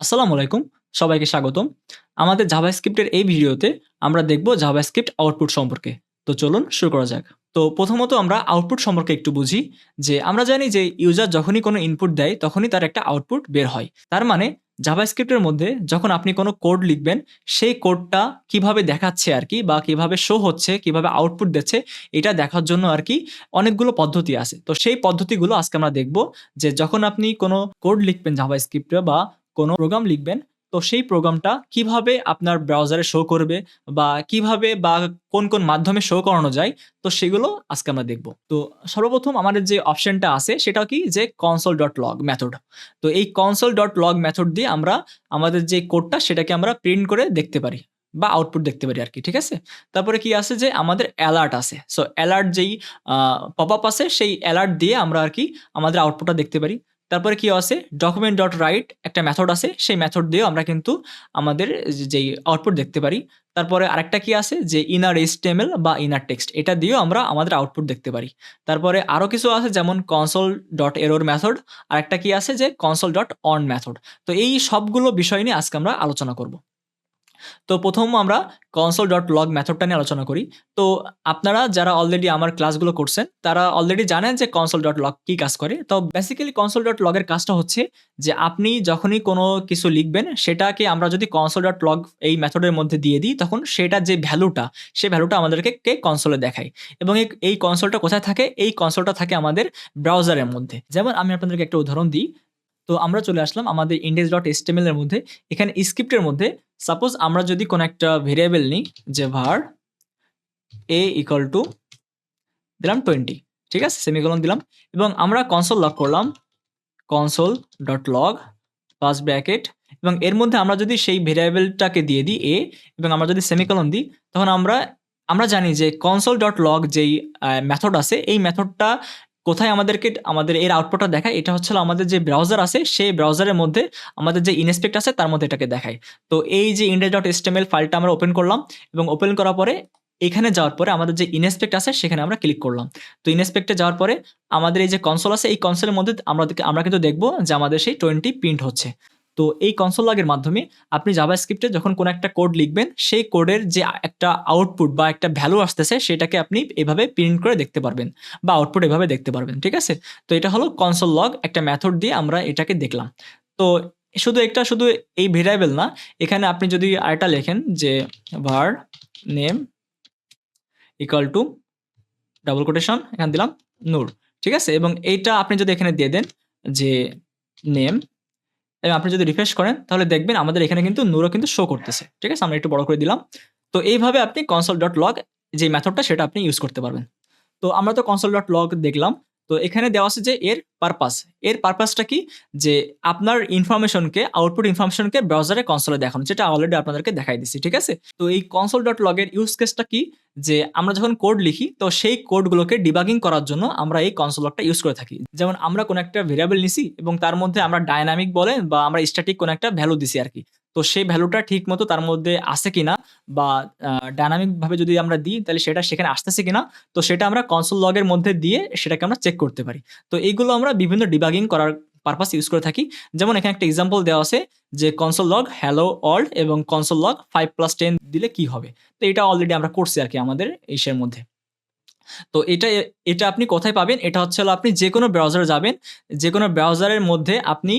আসসালামু আলাইকুম, সবাইকে স্বাগতম। আমাদের জাভাস্ক্রিপ্টের এই ভিডিওতে আমরা দেখব জাভাস্ক্রিপ্ট আউটপুট সম্পর্কে। তো চলুন শুরু করা যাক। তো প্রথমত আমরা আউটপুট সম্পর্কে একটু বুঝি, যে আমরা জানি যে ইউজার যখনই কোনো ইনপুট দেয়, তখনই তার একটা আউটপুট বের হয়। তার মানে জাভাস্ক্রিপ্টের মধ্যে যখন আপনি কোনো কোড লিখবেন, সেই কোডটা কীভাবে দেখাচ্ছে আর কি, বা কীভাবে শো হচ্ছে, কীভাবে আউটপুট দিচ্ছে, এটা দেখার জন্য আর কি অনেকগুলো পদ্ধতি আছে। তো সেই পদ্ধতিগুলো আজকে আমরা দেখব, যে যখন আপনি কোনো কোড লিখবেন জাভাস্ক্রিপ্টে বা কোনো প্রোগ্রাম লিখবেন, তো সেই প্রোগ্রামটা কীভাবে আপনার ব্রাউজারে শো করবে বা কীভাবে বা কোন কোন মাধ্যমে শো করানো যায়, তো সেগুলো আজকে আমরা দেখব। তো সর্বপ্রথম আমাদের যে অপশনটা আছে, সেটা কি? যে কনসোল ডট লগ মেথড তো এই কনসোল ডট লগ মেথড দিয়ে আমরা আমাদের যে কোডটা সেটাকে আমরা প্রিন্ট করে দেখতে পারি বা আউটপুট দেখতে পারি আর কি, ঠিক আছে? তারপরে কি আছে যে আমাদের অ্যালার্ট আছে। সো অ্যালার্ট যেই পপ আপ আছে, সেই অ্যালার্ট দিয়ে আমরা আর কি আমাদের আউটপুটটা দেখতে পারি। তারপরে কি আছে? ডকুমেন্ট ডট রাইট একটা মেথড আছে। সেই মেথড দিয়েও আমরা কিন্তু আমাদের যেই আউটপুট দেখতে পারি। তারপরে আরেকটা কি আছে? যে ইনার এইচটিএমএল বা ইনার টেক্সট এটা দিয়েও আমরা আমাদের আউটপুট দেখতে পারি। তারপরে আরও কিছু আছে যেমন কনসোল ডট এরোর মেথড আরেকটা কি আছে? যে কনসল ডট অন মেথড তো এই সবগুলো বিষয় নিয়ে আজকে আমরা আলোচনা করব। তো প্রথম আমরা কনসোল ডট লগ মেথডটা নিয়ে আলোচনা করি। তো আপনারা যারা অলরেডি আমার ক্লাসগুলো করছেন, তারা অলরেডি জানেন যে কনসোল ডট লগ কী কাজ করে। তো বেসিক্যালি কনসোল ডট লগের কাজটা হচ্ছে যে আপনি যখনই কোনো কিছু লিখবেন, সেটাকে আমরা যদি কনসোল ডট লগ এই মেথডের মধ্যে দিয়ে দিই, তখন সেটা যে ভ্যালুটা সেই ভ্যালুটা আমাদেরকে কে কনসোলে দেখায়। এবং এই কনসোলটা কোথায় থাকে? এই কনসোলটা থাকে আমাদের ব্রাউজারের মধ্যে। যেমন আমি আপনাদেরকে একটা উদাহরণ দিই। তো আমরা চলে আসলাম আমাদের ইন্ডেক্স ডট এসটিএমএল এর মধ্যে। এখানে স্ক্রিপ্টের মধ্যে সাপোজ আমরা যদি কোনো একটা ভেরিয়েবল নিই যে ভার এ ইকুয়াল টু দিলাম টোয়েন্টি ঠিক আছে? সেমিকলন দিলাম। এবং আমরা কনসোল লগ করলাম console dot log first bracket এবং এর মধ্যে আমরা যদি সেই ভেরিয়েবলটাকে দিয়ে দিই এ এবং আমরা যদি সেমিকলন দিই, তখন আমরা আমরা জানি যে কনসোল ডট লগ যেই মেথড আছে, এই মেথডটা কোথায় আমাদেরকে, আমাদের এর আউটপুটটা দেখায়, এটা হচ্ছে আমাদের যে ব্রাউজার আছে, সেই ব্রাউজারের মধ্যে আমাদের যে ইনস্পেক্ট আছে, তার মধ্যে এটাকে দেখায়। তো এই যে ইন্ডিয়া ডট এস্টেমেল ফাইলটা আমরা ওপেন করলাম এবং ওপেন করার পরে এখানে যাওয়ার পরে আমাদের যে ইনস্পেক্ট আছে, সেখানে আমরা ক্লিক করলাম। তো ইনস্পেক্টে যাওয়ার পরে আমাদের এই যে কনসোল আছে, এই কনসোলের মধ্যে আমরা আমরা কিন্তু দেখব যে আমাদের সেই টোয়েন্টি প্রিন্ট হচ্ছে। তো এই কনসোল লগের মাধ্যমে আপনি জাভা স্ক্রিপ্টে যখন কোনো একটা কোড লিখবেন, সেই কোডের যে একটা আউটপুট বা একটা ভ্যালু আসতেছে, সেটাকে আপনি এভাবে প্রিন্ট করে দেখতে পারবেন বা আউটপুট এভাবে দেখতে পারবেন, ঠিক আছে? তো এটা হলো কনসোল লগ একটা মেথড দিয়ে আমরা এটাকে দেখলাম। তো শুধু একটা, শুধু এই ভেরিয়েবল না, এখানে আপনি যদি আরেকটা লেখেন যে var name equal to double quotation এখানে দিলাম নূর ঠিক আছে? এবং এইটা আপনি যদি এখানে দিয়ে দেন যে নেম এবং আপনি যদি রিফ্রেশ করেন, তাহলে দেখবেন আমাদের এখানে কিন্তু নুরো কিন্তু শো করতেছে। ঠিক আছে? আমরা একটু বড় করে দিলাম। তো এইভাবে আপনি কনসল ডট লগ যে মেথডটা সেটা আপনি ইউজ করতে পারবেন। তো আমরা তো কনসল ডট লগ দেখলাম। তো এখানে দেওয়া আছে যে এর পারপাস এর পারপাসটা কি? যে আপনার ইনফরমেশনকে আউটপুট ইনফরমেশনকে ব্রাউজারে কনসোলে দেখানো, যেটা অলরেডি আপনাদেরকে দেখাই দিচ্ছি ঠিক আছে? তো এই কনসোল ডট লগের ইউজ কেসটা কি? যে আমরা যখন কোড লিখি, তো সেই কোডগুলোকে ডিবাগিং করার জন্য আমরা এই কনসোল লগটা ইউজ করে থাকি। যেমন আমরা কোনো একটা ভেরিয়েবল নিছি, এবং তার মধ্যে আমরা ডায়নামিক বলেন বা আমরা স্ট্যাটিক কোনো একটা ভ্যালু দিছি আর কি। তো সেই ভ্যালুটা ঠিক মতো তার মধ্যে আসে কিনা বা ডায়নামিক ভাবে যদি আমরা দিই, তাহলে সেটা সেখানে আসতেছে কিনা, তো সেটা আমরা কনসোল লগের মধ্যে দিয়ে সেটাকে আমরা চেক করতে পারি। তো এইগুলো আমরা বিভিন্ন ডিবাগিং করার পারপাস ইউজ করে থাকি। যেমন এখানে একটা এক্সাম্পল দেওয়া আছে যে কনসোল লগ হ্যালো অল্ড এবং console log five plus ten দিলে কি হবে? তো এটা অলরেডি আমরা করছি আর কি আমাদের ইসের মধ্যে। তো এটা এটা আপনি কোথায় পাবেন? এটা হচ্ছে হলো আপনি যে কোনো ব্রাউজারে যাবেন যে কোনো ব্রাউজারের মধ্যে আপনি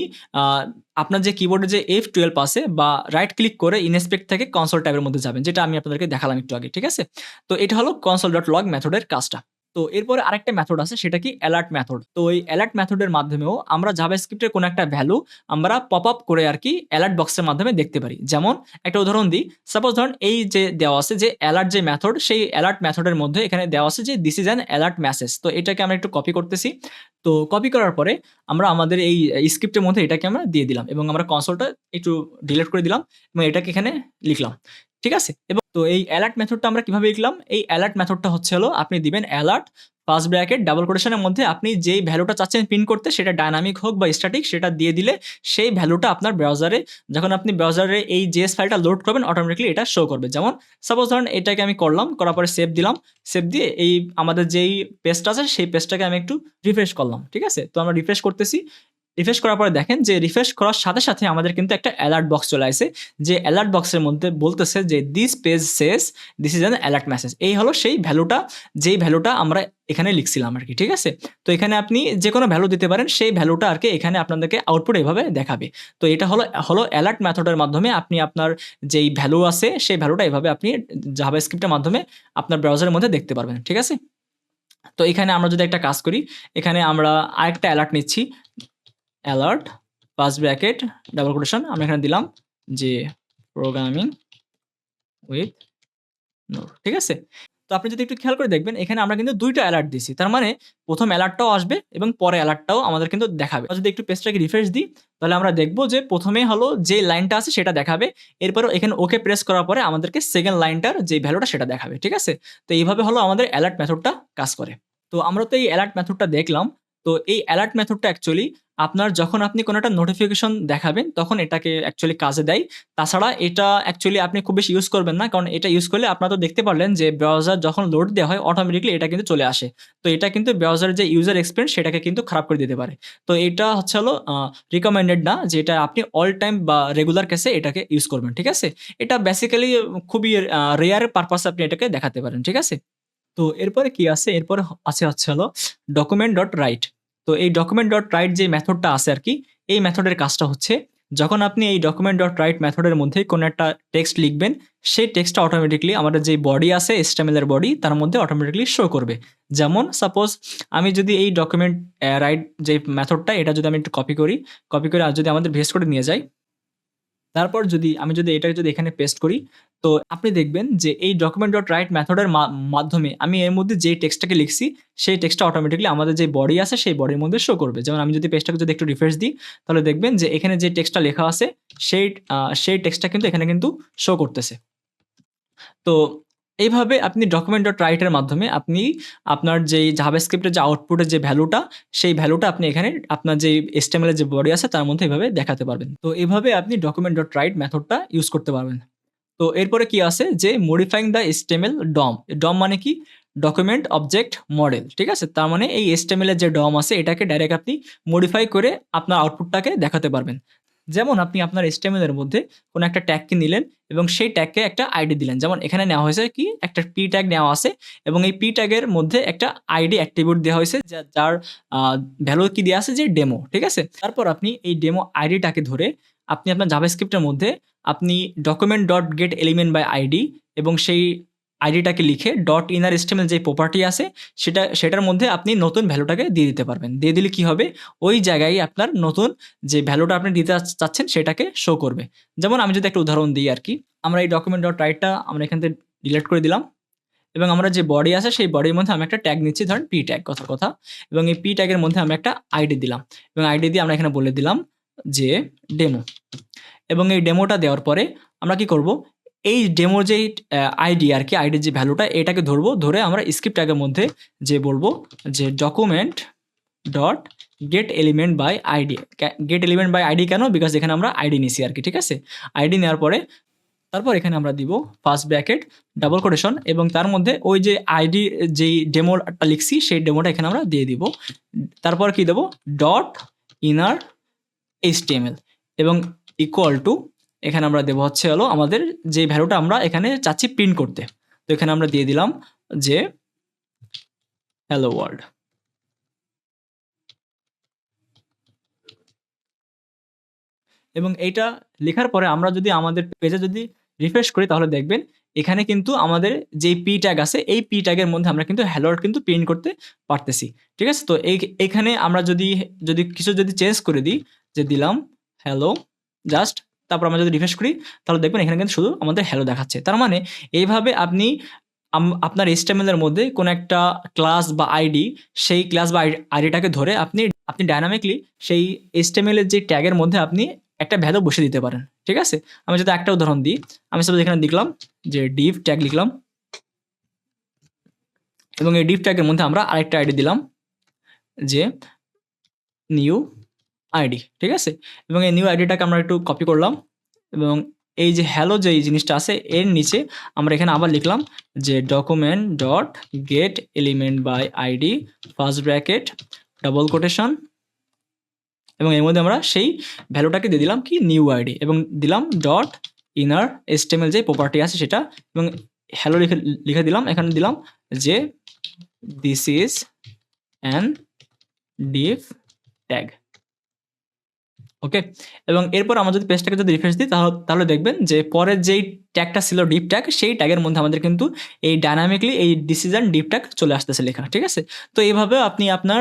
আপনার যে কিবোর্ডে যে এফ টুয়েলভ আছে বা রাইট ক্লিক করে ইনস্পেক্ট থেকে কনসোল ট্যাবের মধ্যে যাবেন, যেটা আমি আপনাদেরকে দেখালাম একটু আগে, ঠিক আছে? তো এটা হলো কনসোল ডট লগ মেথডের কাজটা। তো এরপরে আরেকটা মেথড আছে, সেটা কি অ্যালার্ট মেথড তো এই অ্যালার্ট মেথডের মাধ্যমেও আমরা জাভাস্ক্রিপ্টের কোনো একটা ভ্যালু আমরা পপ আপ করে আর কি অ্যালার্ট বক্সের মাধ্যমে দেখতে পারি। যেমন একটা উদাহরণ দিই সাপোজ ধরুন এই যে দেওয়া আছে যে অ্যালার্ট যে মেথড সেই অ্যালার্ট মেথডের মধ্যে এখানে দেওয়া আছে যে this is an alert message তো এটাকে আমরা একটু কপি করতেছি। তো কপি করার পরে আমরা আমাদের এই স্ক্রিপ্টের মধ্যে এটাকে আমরা দিয়ে দিলাম এবং আমরা কনসোলটা একটু ডিলিট করে দিলাম এবং এটাকে এখানে লিখলাম। ঠিক আছে? এবং তো এই অ্যালার্ট মেথডটা আমরা কীভাবে লিখলাম? এই অ্যালার্ট মেথডটা হচ্ছে হলো, আপনি দিবেন অ্যালার্ট ফার্স্ট ব্র্যাকেট ডাবল কোটেশনের মধ্যে আপনি যেই ভ্যালুটা চাচ্ছেন প্রিন্ট করতে, সেটা ডায়নামিক হোক বা স্ট্যাটিক সেটা দিয়ে দিলে সেই ভ্যালুটা আপনার ব্রাউজারে যখন আপনি ব্রাউজারে এই জেএস ফাইলটা লোড করবেন অটোমেটিকলি এটা শো করবে। যেমন সাপোজ ধরুন এটাকে আমি করলাম, করার পরে সেভ দিলাম সেভ দিয়ে এই আমাদের যেই পেজটা আছে, সেই পেজটাকে আমি একটু রিফ্রেশ করলাম, ঠিক আছে? তো আমরা রিফ্রেশ করতেছি রিফ্রেশ করার পরে দেখেন যে রিফ্রেশ করার সাথে সাথে আমাদের কিন্তু একটা অ্যালার্ট বক্স চলে আসে, যে অ্যালার্ট বক্সের মধ্যে বলতেছে যে this page says this is an alert message এই হলো সেই ভ্যালুটা, যেই ভ্যালুটা আমরা এখানে লিখছিলাম আর কি, ঠিক আছে? তো এখানে আপনি যে কোনো ভ্যালু দিতে পারেন, সেই ভ্যালুটা আর কি এখানে আপনাদেরকে আউটপুট এভাবে দেখাবে। তো এটা হলো হলো অ্যালার্ট মেথডের মাধ্যমে আপনি আপনার যেই ভ্যালু আছে, সেই ভ্যালুটা এভাবে আপনি জাভা স্ক্রিপ্টের মাধ্যমে আপনার ব্রাউজারের মধ্যে দেখতে পারবেন, ঠিক আছে? তো এখানে আমরা যদি একটা কাজ করি, এখানে আমরা আরেকটা অ্যালার্ট নিচ্ছি alert pass bracket double quotation আমি এখানে দিলাম যে প্রোগ্রামিং উইথ নোট ঠিক আছে? তো আপনি যদি একটু খেয়াল করে দেখবেন, এখানে আমরা কিন্তু দুইটা অ্যালার্ট দিছি তার মানে প্রথম অ্যালার্টটাও আসবে এবং পরে অ্যালার্টটাও আমাদের কিন্তু দেখাবে। যদি একটু পেজটাকে রিফ্রেশ দিই, তাহলে আমরা দেখব যে প্রথমে হলো যে লাইনটা আছে সেটা দেখাবে। এরপর এখানে ওকে প্রেস করার পরে আমাদেরকে সেকেন্ড লাইনটার যে ভ্যালুটা সেটা দেখাবে, ঠিক আছে? তো এইভাবে হলো আমাদের অ্যালার্ট মেথডটা কাজ করে। তো আমরা তো এই অ্যালার্ট মেথডটা দেখলাম। তো এই অ্যালার্ট মেথডটা অ্যাকচুয়ালি আপনার যখন আপনি কোনো একটা নোটিফিকেশন দেখাবেন, তখন এটাকে অ্যাকচুয়ালি কাজে দেয়। তাছাড়া এটা অ্যাকচুয়ালি আপনি খুব বেশি ইউজ করবেন না, কারণ এটা ইউজ করলে আপনারা তো দেখতে পারলেন যে ব্রাউজার যখন লোড দেওয়া হয় অটোমেটিকলি এটা কিন্তু চলে আসে। তো এটা কিন্তু ব্রাউজারের যে ইউজার এক্সপিরিয়েন্স সেটাকে কিন্তু খারাপ করে দিতে পারে। তো এটা হচ্ছে হলো রিকমেন্ডেড না যে এটা আপনি অল টাইম বা রেগুলার কেসে এটাকে ইউজ করবেন, ঠিক আছে? এটা বেসিক্যালি খুবই রেয়ার পারপাসে আপনি এটাকে দেখাতে পারেন, ঠিক আছে? তো এরপরে কি আছে? এরপরে আছে হচ্ছে হলো ডকুমেন্ট ডট রাইট তো এই ডকুমেন্ট ডট রাইট যে মেথডটা আছে আর কি এই মেথডের কাজটা হচ্ছে, যখন আপনি এই ডকুমেন্ট ডট রাইট মেথডের মধ্যে কোনো একটা টেক্সট লিখবেন, সেই টেক্সটটা অটোমেটিকলি আমাদের যে বডি আছে এস্টামেলের বডি তার মধ্যে অটোমেটিকলি শো করবে। যেমন সাপোজ আমি যদি এই ডকুমেন্ট রাইট যে মেথডটা এটা যদি আমি একটু কপি করি কপি করে আর যদি আমাদের ভেস করে নিয়ে যাই তারপর যদি, আমি যদি এটা যদি এখানে পেস্ট করি, তো আপনি দেখবেন যে এই ডকুমেন্ট ডট রাইট মেথডের মাধ্যমে আমি এর মধ্যে যে টেক্সটটাকে লিখছি, সেই টেক্সটটা অটোমেটিকলি আমাদের যে বডি আছে, সেই বডির মধ্যে শো করবে। যেমন আমি যদি পেস্টটাকে যদি একটু রিফ্রেশ দিই, তাহলে দেখবেন যে এখানে যে টেক্সটটা লেখা আছে, সেই সেই টেক্সটটা কিন্তু এখানে কিন্তু শো করতেছে। তো এইভাবে আপনি ডকুমেন্ট ডট রাইটের মাধ্যমে আপনি আপনার যেই জাভাস্ক্রিপ্টের যে আউটপুটের যে ভ্যালুটা সেই ভ্যালুটা আপনি এখানে আপনার যে এস্টেমেলের যে বডি আছে, তার মধ্যে এভাবে দেখাতে পারবেন। তো এভাবে আপনি ডকুমেন্ট ডট রাইট মেথডটা ইউজ করতে পারবেন। তো এরপরে কি আছে? যে মডিফাইং দ্য এস্টেমেল ডম ডম মানে কি? ডকুমেন্ট অবজেক্ট মডেল ঠিক আছে? তার মানে এই এস্টেমেলের যে ডম আছে, এটাকে ডাইরেক্ট আপনি মডিফাই করে আপনার আউটপুটটাকে দেখাতে পারবেন। যেমন আপনি আপনার এস্টেমেলের মধ্যে কোনো একটা ট্যাগকে নিলেন এবং সেই ট্যাগকে একটা আইডি দিলেন। যেমন এখানে নেওয়া হয়েছে কি? একটা পি ট্যাগ নেওয়া আছে এবং এই পি ট্যাগের মধ্যে একটা আইডি অ্যাক্টিভেট দেওয়া হয়েছে যা, যার ভ্যালু কি দেওয়া আছে? যে ডেমো ঠিক আছে? তারপর আপনি এই ডেমো আইডিটাকে ধরে আপনি আপনার জাভাস্ক্রিপ্টের মধ্যে আপনি document dot get element by ID এবং সেই আইডিটাকে লিখে ডট ইনার স্টেমেল যে প্রপার্টি আছে, সেটা, সেটার মধ্যে আপনি নতুন ভ্যালুটাকে দিয়ে দিতে পারবেন। দিয়ে দিলে কি হবে? ওই জায়গায় আপনার নতুন যে ভ্যালুটা আপনি দিতে চাচ্ছেন, সেটাকে শো করবে। যেমন আমি যদি একটা উদাহরণ দিই আর কি আমরা এই ডকুমেন্ট ডট রাইটটা আমরা এখান থেকে ডিলিট করে দিলাম এবং আমরা যে বডি আছে, সেই বডির মধ্যে আমি একটা ট্যাগ নিচ্ছি, ধরেন পি ট্যাগ কথার কথা। এবং এই পি ট্যাগের মধ্যে আমি একটা আইডি দিলাম। এবং আইডি দিয়ে আমরা এখানে বলে দিলাম যে ডেমো এবং এই ডেমোটা দেওয়ার পরে আমরা কি করব? এই ডেমোর যে আইডি আর কি আইডির যে ভ্যালুটা এটাকে ধরবো, ধরে আমরা স্ক্রিপ্ট ট্যাগের মধ্যে যে বলব, যে document dot get element by ID get element by ID কেন? বিকজ এখানে আমরা আইডি নিছি আর কি, ঠিক আছে? আইডি নেওয়ার পরে, তারপর এখানে আমরা দিব ফার্স্ট ব্র্যাকেট ডাবল কোটেশন এবং তার মধ্যে ওই যে আইডি যেই ডেমোটা লিখছি, সেই ডেমোটা এখানে আমরা দিয়ে দিব। তারপর কি দেবো? ডট ইনার এইচটিএমএল এবং ইকুয়াল টু এখানে আমরা দেবো হচ্ছে হলো আমাদের যে ভ্যালুটা আমরা এখানে চাচ্ছি প্রিন্ট করতে। তো এখানে আমরা দিয়ে দিলাম যে হ্যালো ওয়ার্ল্ড এবং এইটা লেখার পরে আমরা যদি আমাদের পেজে যদি রিফ্রেশ করি তাহলে দেখবেন এখানে কিন্তু আমাদের যে পি ট্যাগ আছে, এই পি ট্যাগের মধ্যে আমরা কিন্তু হ্যালোর কিন্তু প্রিন্ট করতে পারতেছি। ঠিক আছে? তো এই, এখানে আমরা যদি যদি কিছু যদি চেঞ্জ করে দিই, যে দিলাম হ্যালো জাস্ট তারপর আমরা যদি রিফ্রেশ করি, তাহলে দেখবেন এখানে কিন্তু শুধু আমাদের হ্যালো দেখাচ্ছে। তার মানে এইভাবে আপনি আপনার এস্টেমেলের মধ্যে কোনো একটা ক্লাস বা আইডি সেই ক্লাস বা আইডিটাকে ধরে আপনি আপনি ডাইনামিকলি সেই এস্টেমেলের যে ট্যাগের মধ্যে আপনি একটা ভ্যালু বসে দিতে পারেন। ঠিক আছে? আমি যদি একটা উদাহরণ দিই, আমি সব এখানে লিখলাম যে ডিভ ট্যাগ লিখলাম এবং এই ডিভ ট্যাগের মধ্যে আমরা আরেকটা আইডি দিলাম যে নিউ আইডি, ঠিক আছে? এবং এই নিউ আইডিটাকে আমরা একটু কপি করলাম এবং এই যে হ্যালো যে জিনিসটা আছে, এর নিচে আমরা এখানে আবার লিখলাম যে document dot get element by ID first bracket double quotation এবং এর মধ্যে আমরা সেই ভ্যালুটাকে দিয়ে দিলাম কি? নিউ আইডি এবং দিলাম ডট ইনার এস্টেমেল যে প্রপার্টি আছে সেটা এবং হ্যালো লিখে লিখে দিলাম। এখানে দিলাম যে this is an div tag okay? এবং এরপর আমরা যদি পেজটাকে যদি রিফ্রেশ দিই, তাহলে তাহলে দেখবেন যে পরের যেই ট্যাগটা ছিল ডিপ ট্যাগ সেই ট্যাগের মধ্যে আমাদের কিন্তু এই ডাইনামিকলি এই ডিসিশন ডিপ ট্যাগ চলে আসতেছে লেখা ঠিক আছে? তো এইভাবে আপনি আপনার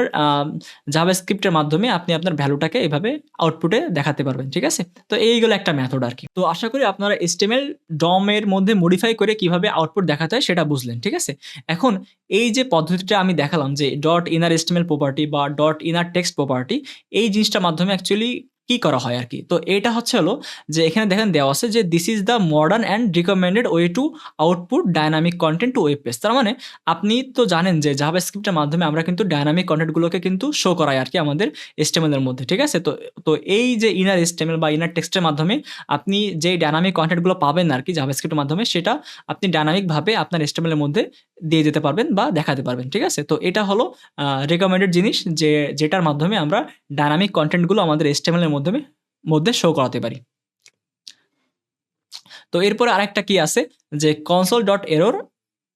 জাভা স্ক্রিপ্টের মাধ্যমে আপনি আপনার ভ্যালুটাকে এইভাবে আউটপুটে দেখাতে পারবেন, ঠিক আছে? তো এইগুলো একটা মেথড আর কি। তো আশা করি আপনারা এস্টেমেল ডমের মধ্যে মডিফাই করে কীভাবে আউটপুট দেখাতে হয় সেটা বুঝলেন, ঠিক আছে? এখন এই যে পদ্ধতিটা আমি দেখালাম যে ডট ইনার এস্টেমেল প্রপার্টি বা ডট ইনার টেক্সট প্রপার্টি এই জিনিসটার মাধ্যমে অ্যাকচুয়ালি কি করা হয় আর কি? তো এটা হচ্ছে হলো যে এখানে দেখেন দেওয়া আছে যে this is the modern and recommended way to output dynamic content to web page তার মানে আপনি তো জানেন যে জাভা স্ক্রিপ্টের মাধ্যমে আমরা কিন্তু ডায়নামিক কন্টেন্টগুলোকে কিন্তু শো করাই আর কি আমাদের এস্টেমেলের মধ্যে, ঠিক আছে? তো তো এই যে ইনার এস্টেমেল বা ইনার টেক্সটের মাধ্যমে আপনি যে ডায়নামিক কন্টেন্টগুলো পাবেন আর কি জাভা স্ক্রিপ্টের মাধ্যমে, সেটা আপনি ডায়নামিকভাবে আপনার এস্টেমেলের মধ্যে দিয়ে যেতে পারবেন বা দেখাতে পারবেন, ঠিক আছে? তো এটা হলো রেকমেন্ডেড জিনিস যে, যেটার মাধ্যমে আমরা ডায়নামিক কন্টেন্টগুলো আমাদের এস্টেমেলের মাধ্যমে মধ্যে শো করাতে পারি। তো এরপরে আরেকটা কি আছে? যে কনসোল ডট এরোর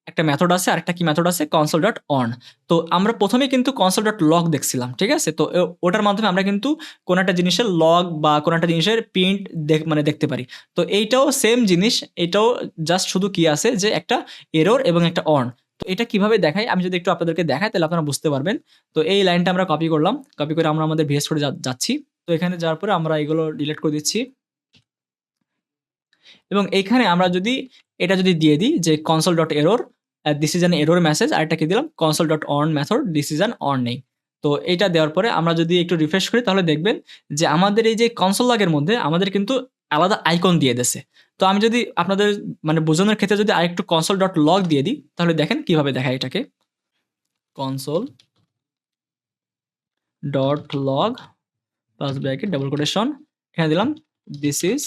একটা মেথড আছে, আরেকটা কি মেথড আছে? কনসোল ডট অন তো আমরা প্রথমে কিন্তু কনসোল ডট লগ দেখছিলাম, ঠিক আছে? তো ওটার মাধ্যমে আমরা কিন্তু কোনো একটা জিনিসের লগ বা কোনো একটা জিনিসের প্রিন্ট মানে দেখতে পারি। তো এইটাও সেম জিনিস, এটাও জাস্ট শুধু কি আছে? যে একটা এরোর এবং একটা অন তো এটা কীভাবে দেখাই? আমি যদি একটু আপনাদেরকে দেখাই, তাহলে আপনারা বুঝতে পারবেন। তো এই লাইনটা আমরা কপি করলাম। কপি করে আমরা আমাদের ভিএস করে যাচ্ছি। তো এখানে যাওয়ার পরে আমরা এগুলো ডিলিট করে দিচ্ছি। এবং এইখানে আমরা যদি, এটা যদি দিয়ে দিই যে console dot error an error message আর একটা কি দিলাম? Console dot warn method this warn নেই। তো এটা দেওয়ার পরে আমরা যদি একটু রিফ্রেশ করি তাহলে দেখবেন যে আমাদের এই যে কনসোল লগের মধ্যে আমাদের কিন্তু আলাদা আইকন দিয়ে দেছে তো আমি যদি আপনাদের মানে বোঝানোর ক্ষেত্রে যদি আরেকটু কনসোল ডট লগ দিয়ে দিই, তাহলে দেখেন কীভাবে দেখায় এটাকে। Console dot log plus bracket double quotation এখানে দিলাম দিস ইজ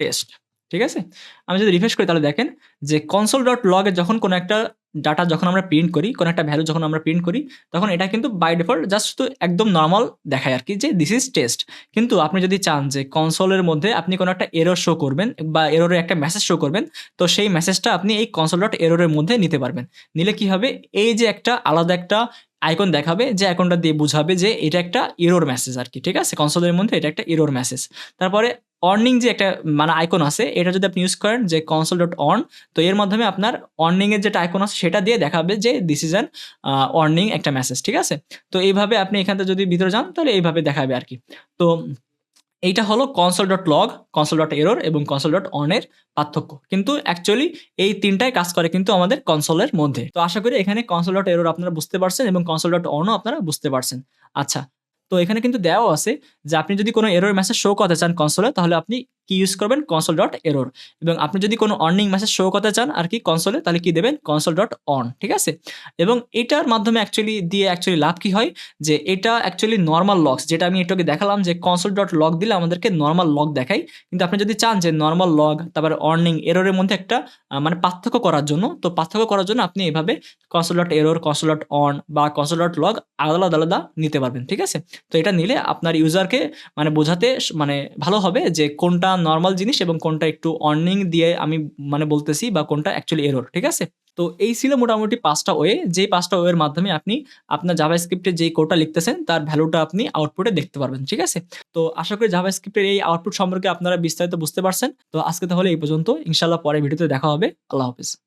টেস্ট ঠিক আছে? আমি যদি রিফ্রেশ করি তাহলে দেখেন যে কনসোল ডট লগে যখন কোনো একটা ডাটা যখন আমরা প্রিন্ট করি, কোনো একটা ভ্যালু যখন আমরা প্রিন্ট করি, তখন এটা কিন্তু বাই ডিফল্ট জাস্ট তো একদম নর্মাল দেখায় আর কি যে দিস ইজ টেস্ট কিন্তু আপনি যদি চান যে কনসোলের মধ্যে আপনি কোনো একটা এরর শো করবেন বা এররের একটা মেসেজ শো করবেন, তো সেই মেসেজটা আপনি এই কনসোল ডট এররের মধ্যে নিতে পারবেন। নিলে কি হবে? এই যে একটা আলাদা একটা আইকন দেখাবে যে আইকনটা দিয়ে বুঝাবে যে এটা একটা এরোর মেসেজ আর কি, ঠিক আছে? কনসোলের মধ্যে এটা একটা এরোর মেসেজ তারপরে অর্নিং যে একটা মানে আইকন আছে, এটা যদি আপনি ইউজ করেন যে কনসোল ডট অন তো এর মাধ্যমে আপনার অর্নিংয়ের যেটা আইকন আছে, সেটা দিয়ে দেখাবে যে দিস ইজ অ্যান অর্নিং একটা মেসেজ ঠিক আছে? তো এইভাবে আপনি এখানটা যদি ভিতরে যান, তাহলে এইভাবে দেখাবে আর কি। তো এইটা হলো console dot log console dot error এবং কনসোল ডট অনের পার্থক্য। কিন্তু অ্যাকচুয়ালি এই তিনটাই কাজ করে কিন্তু আমাদের কনসোলের মধ্যে। তো আশা করি এখানে কনসোল ডট এরর আপনারা বুঝতে পারছেন এবং কনসোল ডট অনও আপনারা বুঝতে পারছেন। আচ্ছা তো এখানে কিন্তু দেওয়া আছে যে আপনি যদি কোনো এরোর মেসেজ শো করতে চান কনসোলে তাহলে আপনি কি ইউজ করবেন? কনসোল ডট এরোর এবং আপনি যদি কোনো অর্নিং মেসেজ শো করতে চান, আর কি কনসোলে তাহলে কি দেবেন? কনসোল ডট অন ঠিক আছে? এবং এটার মাধ্যমে অ্যাকচুয়ালি দিয়ে অ্যাকচুয়ালি লাভ কি হয়? যে এটা অ্যাকচুয়ালি নর্মাল লগস যেটা আমি এটাকে দেখালাম যে কনসোল ডট লগ দিলে আমাদেরকে নর্মাল লগ দেখাই কিন্তু আপনি যদি চান যে নর্মাল লগ তারপরে অর্নিং এরোরের মধ্যে একটা মানে পার্থক্য করার জন্য, তো পার্থক্য করার জন্য আপনি এভাবে console dot error console dot warn বা কনসোল ডট লগ আলাদা আলাদা নিতে পারবেন, ঠিক আছে? তো এটা নিলে আপনার ইউজারকে মানে বোঝাতে মানে ভালো হবে যে কোনটা নর্মাল জিনিস এবং কোনটা একটু অর্নিং দিয়ে আমি মানে বলতেছি বা কোনটা অ্যাকচুয়ালি এরর ঠিক আছে? তো এই ছিল মোটামুটি পাঁচটা ওয়ে। যে পাঁচটা ওয়ের মাধ্যমে আপনি আপনার জাভা স্ক্রিপ্টে যে কোডটা লিখতেছেন, তার ভ্যালুটা আপনি আউটপুটে দেখতে পারবেন, ঠিক আছে? তো আশা করি জাভা স্ক্রিপ্টের এই আউটপুট সম্পর্কে আপনারা বিস্তারিত বুঝতে পারছেন। তো আজকে তাহলে এই পর্যন্ত। ইনশাল্লাহ পরে ভিডিওতে দেখা হবে। আল্লাহ হাফিজ।